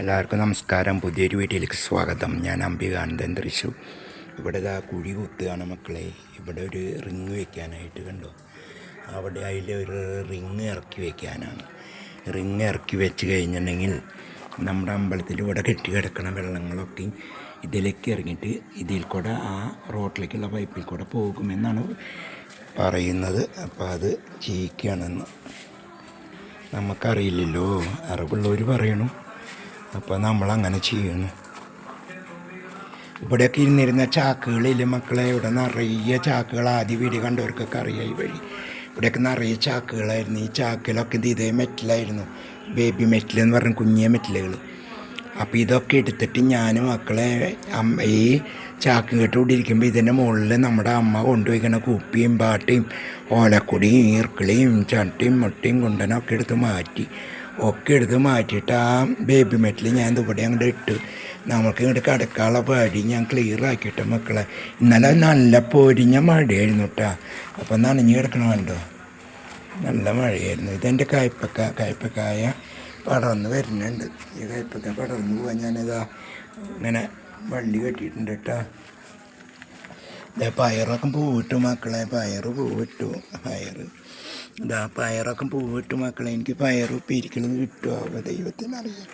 എല്ലാവർക്കും നമസ്കാരം. പുതിയൊരു വീട്ടിലേക്ക് സ്വാഗതം. ഞാൻ അംബികാനന്ദൻ തൃശൂർ ഇവിടെ ഇതാ കുഴി കുത്തുകയാണ് മക്കളെ. ഇവിടെ ഒരു റിങ് വെക്കാനായിട്ട് കണ്ടോ? അവിടെ അതിൽ ഒരു റിങ് ഇറക്കി വെക്കാനാണ്. റിങ് ഇറക്കി വെച്ച് കഴിഞ്ഞിട്ടുണ്ടെങ്കിൽ നമ്മുടെ അമ്പലത്തിൽ ഇവിടെ കെട്ടി കിടക്കണ വെള്ളങ്ങളൊക്കെ ഇതിലേക്ക് ഇറങ്ങിയിട്ട് ഇതിൽ കൂടെ ആ റോട്ടിലേക്കുള്ള പൈപ്പിൽ കൂടെ പോകുമെന്നാണ് പറയുന്നത്. അപ്പോൾ അത് ചെയ്യിക്കുകയാണെന്ന് നമുക്കറിയില്ലല്ലോ. അറിവുള്ളവർ പറയണു. അപ്പോൾ നമ്മളങ്ങനെ ചെയ്യണം. ഇവിടെയൊക്കെ ഇരുന്നിരുന്ന ചാക്കുകളിൽ മക്കളെ ഇവിടെ നിറയെ ചാക്കുകൾ ആദ്യ വീട് കണ്ടവർക്കൊക്കെ അറിയാം ഈ വഴി. ഇവിടെയൊക്കെ നിറയെ ചാക്കുകളായിരുന്നു. ഈ ചാക്കിലൊക്കെ ഇത് ഇതേ മെറ്റലായിരുന്നു. ബേബി മെറ്റൽ എന്ന് പറഞ്ഞ കുഞ്ഞിയ മെറ്റലുകൾ. അപ്പോൾ ഇതൊക്കെ എടുത്തിട്ട് ഞാൻ മക്കളെ അമ്മ ഈ ചാക്ക് കെട്ടുകൂടി ഇരിക്കുമ്പോൾ ഇതിന്റെ മുകളിൽ നമ്മുടെ അമ്മ കൊണ്ടുപോയിക്കണ കുപ്പിയും പാട്ടിയും ഓലക്കൊടിയും ഈർക്കിളിയും ചട്ടിയും മുട്ടയും കുണ്ടനൊക്കെ എടുത്ത് മാറ്റി. ഒക്കെ എടുത്ത് മാറ്റിയിട്ട് ആ ബേബി മെറ്റിൽ ഞാൻ ഇവിടെ അങ്ങോട്ട് ഇട്ട്. നമുക്ക് ഇങ്ങോട്ട് കിടക്കാനുള്ള പാടി ഞാൻ ക്ലിയർ ആക്കിയിട്ട് മക്കളെ. ഇന്നലെ നല്ല പൊരിഞ്ഞ മഴയായിരുന്നു കേട്ടോ അപ്പം നനഞ്ഞ് കിടക്കണ കണ്ടോ? നല്ല മഴയായിരുന്നു. ഇതെന്റെ കയ്പക്ക കയ്പക്കായ പടർന്ന് വരുന്നുണ്ട്. ഈ കയ്പക്ക പടർന്ന് പോകാൻ ഞാനിതാ ഇങ്ങനെ വള്ളി കെട്ടിയിട്ടുണ്ട് കേട്ടോ ഇതാ പയറൊക്കെ പൂവിട്ടു മക്കളെ പയറ് പൂവിട്ടു പയറ്. ഇതാ പയറൊക്കെ പൂവിട്ടു മക്കളെ എനിക്ക് പയർ ഉപ്പിരിക്കണത് കിട്ടുമോ ദൈവത്തിനറിയാം.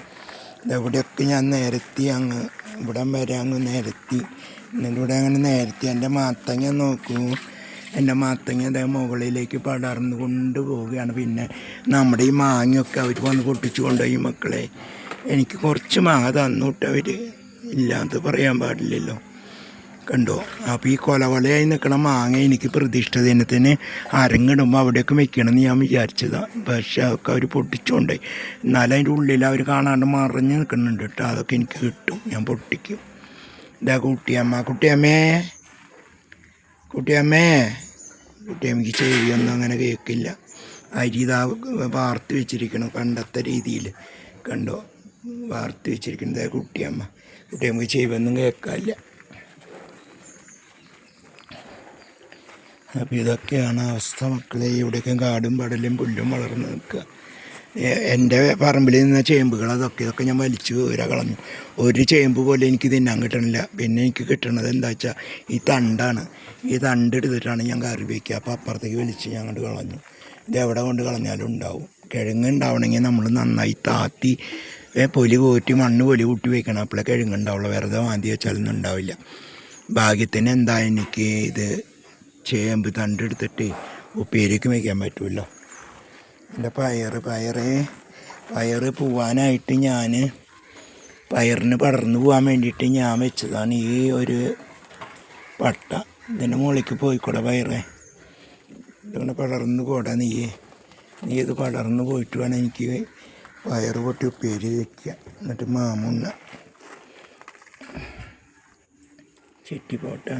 ഇതെവിടെയൊക്കെ ഞാൻ നിരത്തി അങ്ങ് ഇവിടം വരെ അങ്ങ് നിരത്തി. എന്നിട്ട് ഇവിടെ അങ്ങനെ നിരത്തി. എന്റെ മാത്തങ്ങ നോക്കൂ. എന്റെ മാത്തങ്ങ അതേ മുകളിലേക്ക് പടർന്നു കൊണ്ടുപോവുകയാണ് പിന്നെ നമ്മുടെ ഈ മാങ്ങയൊക്കെ അവർ വന്ന് പൊട്ടിച്ചു കൊണ്ടുപോയി മക്കളെ. എനിക്ക് കുറച്ച് മാങ്ങ തന്നു വിട്ടവർ ഇല്ലാത്ത പറയാൻ പാടില്ലല്ലോ. കണ്ടോ? അപ്പോൾ ഈ കൊലവലയായി നിൽക്കണ മാങ്ങ എനിക്ക് പ്രതിഷ്ഠ ദിനത്തിന് അരങ്ങിടുമ്പോൾ അവിടെയൊക്കെ വെക്കണമെന്ന് ഞാൻ വിചാരിച്ചതാണ് പക്ഷേ അതൊക്കെ അവർ പൊട്ടിച്ചുകൊണ്ട് എന്നാലും അതിന്റെ ഉള്ളിൽ അവർ കാണാണ്ട് മറിഞ്ഞ് നിൽക്കുന്നുണ്ട് കേട്ടോ. അതൊക്കെ എനിക്ക് കിട്ടും. ഞാൻ പൊട്ടിക്കും. ഇതാ കുട്ടിയമ്മ. കുട്ടിയമ്മേ. കുട്ടിയമ്മേ. കുട്ടിയമ്മയ്ക്ക് ചെവിയൊന്നും അങ്ങനെ കേൾക്കില്ല അരി ഇതാ വാർത്ത് വെച്ചിരിക്കണം പണ്ടത്തെ രീതിയിൽ കണ്ടോ? വാർത്ത് വെച്ചിരിക്കുന്നത് കുട്ടിയമ്മ. കുട്ടിയമ്മക്ക് ചെവിയൊന്നും കേൾക്കാനില്ല അപ്പോൾ ഇതൊക്കെയാണ് അവസ്ഥ. മക്കളെ ഇവിടെയൊക്കെ കാടും പടലും പുല്ലും വളർന്നു നിൽക്കുക. എന്റെ പറമ്പിൽ നിന്ന ചേമ്പുകൾ അതൊക്കെ ഇതൊക്കെ ഞാൻ വലിച്ചു ഊര കളഞ്ഞു. ഒരു ചേമ്പ് പോലെ എനിക്ക് തിന്നാൻ കിട്ടണില്ല. പിന്നെ എനിക്ക് കിട്ടണത് എന്താ വെച്ചാൽ ഈ തണ്ടാണ്. ഈ തണ്ട് എടുത്തിട്ടാണ് ഞാൻ കറി വയ്ക്കുക അപ്പോൾ അപ്പുറത്തേക്ക് വലിച്ച് ഞാൻ അങ്ങോട്ട് കളഞ്ഞു. ഇത് എവിടെ കൊണ്ട് കളഞ്ഞാലും ഉണ്ടാവും. കിഴങ്ങ് ഉണ്ടാവണമെങ്കിൽ നമ്മൾ നന്നായി താത്തി പൊലി കോറ്റി മണ്ണ് പൊലി കൂട്ടി വയ്ക്കണം അപ്പോഴേ കിഴങ്ങ് ഉണ്ടാവുള്ളൂ വെറുതെ മാന്തി വെച്ചാലൊന്നും ഉണ്ടാവില്ല. ഭാഗ്യത്തിന് എന്താ എനിക്ക് ഇത് ചേമ്പ് തണ്ടെടുത്തിട്ട് ഉപ്പേരിക്ക് വയ്ക്കാൻ പറ്റുമല്ലോ എന്റെ പയർ പയറ്. പയറ് പോവാനായിട്ട് ഞാൻ പയറിന് പടർന്നു പോകാൻ വേണ്ടിയിട്ട് ഞാൻ വെച്ചതാണ് ഈ ഒരു പട്ട. ഇതിന്റെ മുകളിലേക്ക് പോയിക്കൂടെ പയറേ. ഇതുകൊണ്ട് പടർന്നു പോടാ നീ. നീ ഇത് പടർന്നു പോയിട്ട് വേണം എനിക്ക് പയർ പൊട്ടി ഉപ്പേരി വയ്ക്കുക എന്നിട്ട് മാമുണ്ണ. ചെട്ടി പോട്ടെ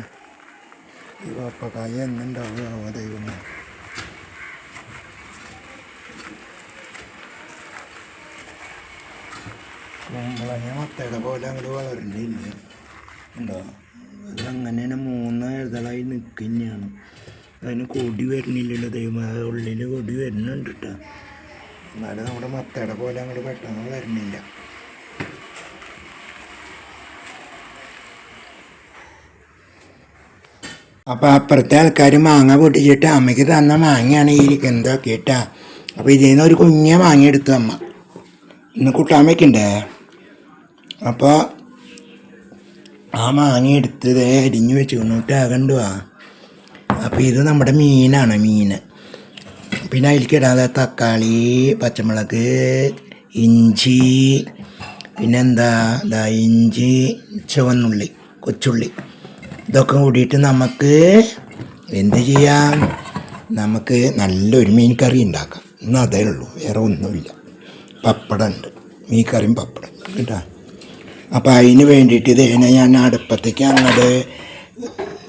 ഈ പപ്പക്കായ ദൈവമേ. കുമ്പളങ്ങ മത്തയുടെ പോലെ അങ്ങോട്ട് വളരണ്ടില്ല ഉണ്ടോ അങ്ങനെ മൂന്ന് ഇതളായി നിൽക്കുന്നതാണ് അതിന് കൊടി വരുന്നില്ലല്ലോ ദൈവം ഉള്ളിൽ കൊടി വരുന്നുണ്ട് കേട്ടോ എന്നാലും നമ്മുടെ മത്തയുടെ പോലെ അങ്ങോട്ട് പെട്ടെന്ന് വരുന്നില്ല അപ്പോൾ അപ്പുറത്തെ ആൾക്കാർ മാങ്ങ പൊട്ടിച്ചിട്ട് അമ്മയ്ക്ക് തന്ന മാങ്ങയാണ് ഈ ഇരിക്കുന്നതൊക്കെ കേട്ടാ? അപ്പോൾ ഇതിൽ നിന്ന് ഒരു കുഞ്ഞ മാങ്ങ എടുത്തു അമ്മ. ഇന്ന് കൂട്ടാൻ വയ്ക്കണ്ടേ അപ്പോൾ ആ മാങ്ങ എടുത്ത് അരിഞ്ഞു വെച്ചുകൊണ്ടിട്ട് ആ അപ്പോൾ ഇത് നമ്മുടെ മീനാണ് മീൻ പിന്നെ അതിലേക്ക് ഇടാതെ തക്കാളി പച്ചമുളക് ഇഞ്ചി പിന്നെന്താ? ഇഞ്ചി ചുവന്നുള്ളി കൊച്ചുള്ളി. ഇതൊക്കെ കൂടിയിട്ട് നമുക്ക് എന്ത് ചെയ്യാം? നമുക്ക് നല്ലൊരു മീൻ കറി ഉണ്ടാക്കാം. ഇന്ന് അതേ ഉള്ളൂ. വേറെ ഒന്നുമില്ല. പപ്പടം ഉണ്ട് മീൻ കറിയും പപ്പടം. കേട്ടോ? അപ്പോൾ അതിന് വേണ്ടിയിട്ട് ഇതേനെ ഞാൻ അടുപ്പത്തേക്ക് അങ്ങോട്ട്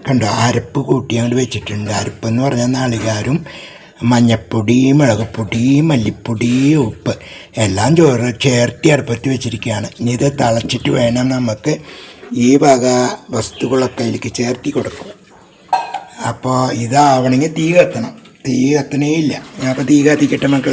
കണ്ടോ അരപ്പ് കൂട്ടി അങ്ങോട്ട് വെച്ചിട്ടുണ്ട്. അരപ്പെന്ന് പറഞ്ഞാൽ നാളികാരും മഞ്ഞപ്പൊടി മുളകുപൊടി മല്ലിപ്പൊടി ഉപ്പ് എല്ലാം ചോറ് ചേർത്തി അടുപ്പത്ത് വെച്ചിരിക്കുകയാണ്. ഇനി ഇത് തിളച്ചിട്ട് വേണം നമുക്ക് ഈ വക വസ്തുക്കളൊക്കെ അതിലേക്ക് ചേർത്തി കൊടുക്കും. അപ്പോൾ ഇതാവണമെങ്കിൽ തീ കത്തണം. തീ കത്തണേ ഇല്ല അപ്പോൾ തീ കത്തിക്കട്ടെ മക്കളെ?